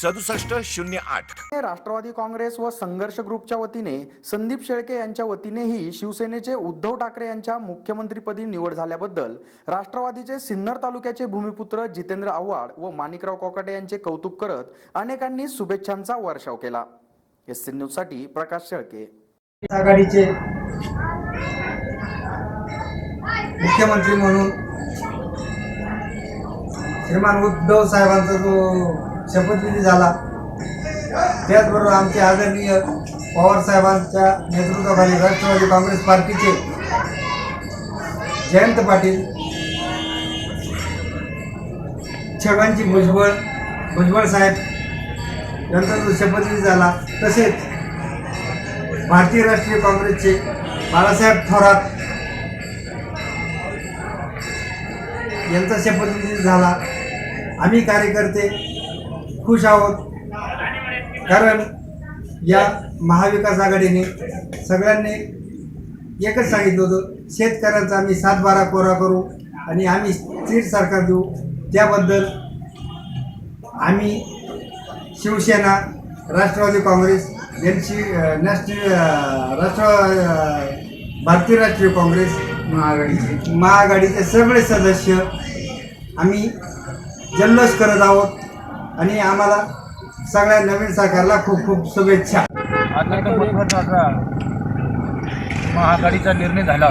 सदुसष्ट शून्य आठ. राष्ट्रवादी काँग्रेस व संघर्ष ग्रुपच्या वतीने संदीप शेळके यांच्या वतीनेही शिवसेनेचे उद्धव ठाकरे यांच्या मुख्यमंत्रीपदी निवड झाल्याबद्दल राष्ट्रवादीचे सिन्नर तालुक्याचे भूमिपुत्र जितेंद्र आव्हाड व माणिकराव कोकाटे यांचे कौतुक करत अनेकांनी शुभेच्छांचा वर्षाव केला. एस सी न्यूजसाठी प्रकाश शेळके. आघाडीचे मुख्यमंत्री म्हणून श्रीमान उद्धव साहेबांचा जो शपथविधी झाला. त्याचबरोबर आमचे आदरणीय पवार साहेबांच्या नेतृत्वाखाली राष्ट्रवादी काँग्रेस पार्टीचे जयंत पाटील छगनजी भुजबळ भुजबळ साहेब यांचा जो शपथविधी झाला तसेच भारतीय राष्ट्रीय काँग्रेसचे बाळासाहेब थोरात यांचा शपथविधी झाला. आम्ही कार्यकर्ते खुश आहोत. कारण या महाविकास आघाडीने सगळ्यांनी एकच सांगितलं होतं शेतकऱ्यांचा आम्ही सातबारा कोरा करू आणि आम्ही स्थिर सरकार देऊ. त्याबद्दल आम्ही शिवसेना राष्ट्रवादी काँग्रेस यांची नॅशनल राष्ट्र भारतीय राष्ट्रीय काँग्रेस महाआघाडीचे. महाआघाडीचे सगळे सदस्य आम्ही जल्लोष करत आहोत. आणि आम्हाला सगळ्या नवीन सरकारला खूप खूप शुभेच्छा. आता महाआघाडीचा निर्णय झाला.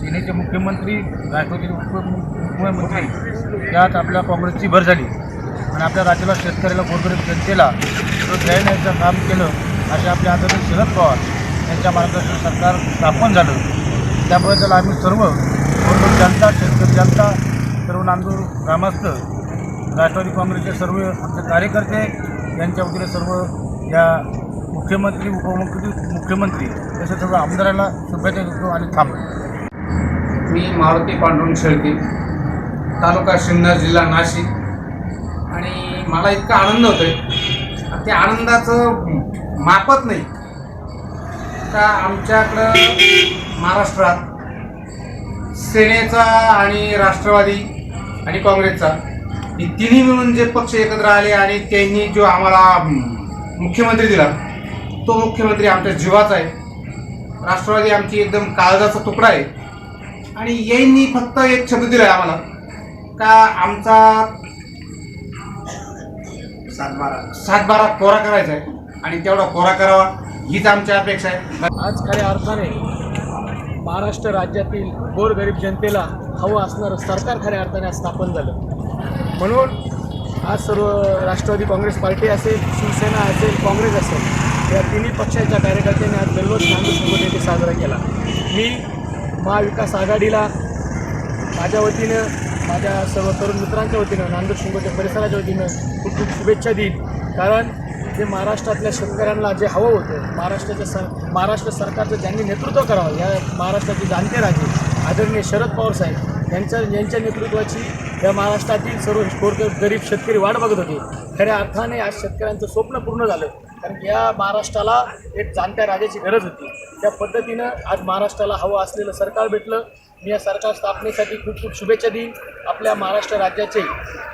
सेनेचे मुख्यमंत्री राष्ट्रपती उपमुख्यमंत्री त्यात आपल्या काँग्रेसची भर झाली. आणि आपल्या राज्याला शेतकऱ्याला गोरगरीब जनतेला तो न्याय न्यायचं काम केलं असे आपल्या आदरणीय शरद पवार यांच्या मार्गदर्शन सरकार स्थापन झालं. त्याबद्दल आम्ही सर्व गोरगरीब जनता शेतकरी जनता सर्व नांदूर ग्रामस्थ राष्ट्रवादी काँग्रेसचे सर्व आमचे कार्यकर्ते यांच्या वतीने सर्व या मुख्यमंत्री उपमुख्यमंत्री मुख्यमंत्री तसेच सर्व आमदाराला शुभेच्छा देतो आणि थांबतो. मी मारुती पांडुरंग शेळके तालुका सिन्नर जिल्हा नाशिक. आणि मला इतका आनंद होतोय. त्या आनंदाचं मापत नाही का आमच्याकडं महाराष्ट्रात सेनेचा आणि राष्ट्रवादी आणि काँग्रेसचा हे तिन्ही मिळून जे पक्ष एकत्र आले आणि त्यांनी जो आम्हाला मुख्यमंत्री दिला तो मुख्यमंत्री आमच्या जीवाचा आहे. राष्ट्रवादी आमची एकदम काळजाचा तुकडा आहे. आणि यांनी फक्त एक शब्द आहे आम्हाला का आमचा सातबारा सातबारा कोरा करायचा आहे. आणि तेवढा कोरा करावा हीच आमची अपेक्षा आहे. आज खऱ्या अर्थाने महाराष्ट्र राज्यातील गोरगरीब जनतेला हवं असणारं सरकार खऱ्या अर्थाने स्थापन झालं. म्हणून आज सर्व राष्ट्रवादी काँग्रेस पार्टी असेल शिवसेना असेल काँग्रेस असेल या तिन्ही पक्षाच्या कार्यकर्त्यांनी आज जल्लोष नांदूर संघटन येथे साजरा केला. मी महाविकास आघाडीला माझ्या वतीनं माझ्या सर्व तरुण मित्रांच्या वतीनं नांदूर शिंगोच्या परिसराच्या वतीनं खूप खूप शुभेच्छा देईल कारण जे महाराष्ट्रातल्या शेतकऱ्यांना जे हवं होतं महाराष्ट्राच्या सर महाराष्ट्र सरकारचं ज्यांनी नेतृत्व करावं या महाराष्ट्राचे जाणते राजे आदरणीय शरद पवार साहेब यांच्या यांच्या नेतृत्वाची या महाराष्ट्रातील सर्व गोर गरीब शेतकरी वाट बघत होते. खऱ्या अर्थाने आज शेतकऱ्यांचं स्वप्न पूर्ण झालं. कारण की या महाराष्ट्राला एक जाणत्या राजाची गरज होती. त्या पद्धतीनं आज महाराष्ट्राला हवं असलेलं सरकार भेटलं. मी या सरकार स्थापनेसाठी खूप खूप शुभेच्छा देईन. आपल्या महाराष्ट्र राज्याचे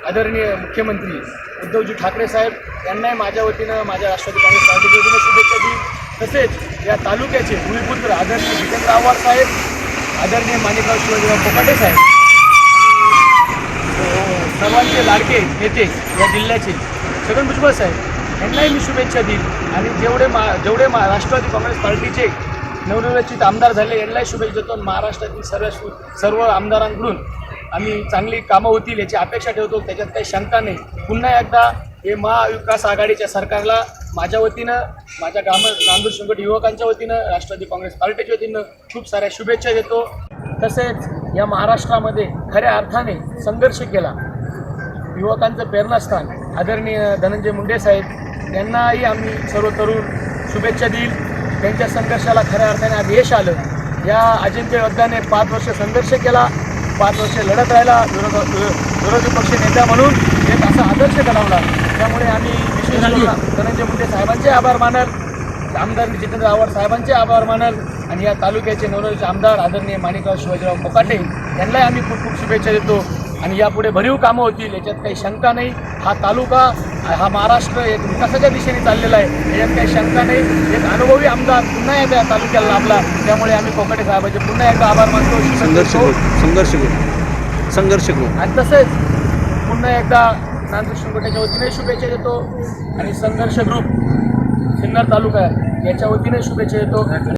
आदरणीय मुख्यमंत्री उद्धवजी ठाकरे साहेब यांनाही माझ्या वतीनं माझ्या राष्ट्रवादी काँग्रेस पार्टीच्या वतीनं शुभेच्छा देईन. तसेच या तालुक्याचे भूमिपुत्र आदरणीय जितेंद्र आव्हाड साहेब आदरणीय माणिकराव शिवाजीराव पोकाटे साहेब. सर्वांचे लाडके नेते या जिल्ह्याचे छगन भुजबळ साहेब यांनाही मी शुभेच्छा देईल आणि जेवढे मा जेवढे मा राष्ट्रवादी काँग्रेस पार्टीचे नवनिर्वाचित आमदार झाले यांनाही शुभेच्छा देतो. महाराष्ट्रातील सर्व शु- सर्व आमदारांकडून आम्ही चांगली कामं होतील याची अपेक्षा ठेवतो. त्याच्यात काही शंका नाही. पुन्हा एकदा हे महाविकास आघाडीच्या सरकारला माझ्या वतीनं माझ्या ग्राम नांदूर शिंगोट युवकांच्या वतीनं राष्ट्रवादी काँग्रेस पार्टीच्या वतीनं खूप साऱ्या शुभेच्छा देतो. तसेच या महाराष्ट्रामध्ये खऱ्या अर्थाने संघर्ष केला. युवकांचं प्रेरणास्थान आदरणीय धनंजय मुंडे साहेब यांनाही आम्ही सर्व तरुण शुभेच्छा देईल. त्यांच्या संघर्षाला खऱ्या अर्थाने आज यश आलं. या अजिंक्य योद्ध्याने पाच वर्ष संघर्ष केला. पाच वर्ष लढत राहिला विरोध विरोधी पक्ष नेत्या म्हणून एक असा आदर्श घडवला. त्यामुळे आम्ही विशेष धनंजय मुंडे साहेबांचे आभार मानल आमदार जितेंद्र आव्हाड साहेबांचे आभार मानल आणि या तालुक्याचे नवनवीचे आमदार आदरणीय माणिकराव शिवाजीराव कोकाटे यांनाही आम्ही खूप खूप शुभेच्छा देतो. आणि यापुढे भरीव कामं होतील याच्यात काही शंका नाही. हा तालुका हा महाराष्ट्र एक विकासाच्या दिशेने चाललेला आहे. याच्यात काही शंका नाही. एक अनुभवी आमदार पुन्हा एकदा या तालुक्याला लाभला. त्यामुळे आम्ही कोकाटे साहेबांचे पुन्हा एकदा आभार मानतो. संघर्ष ग्रुप संघर्ष संघर्ष आणि तसेच पुन्हा एकदा नांदेड संघटनेच्या वतीने शुभेच्छा देतो. आणि संघर्ष ग्रुप सिन्नर तालुका याच्या वतीने शुभेच्छा देतो.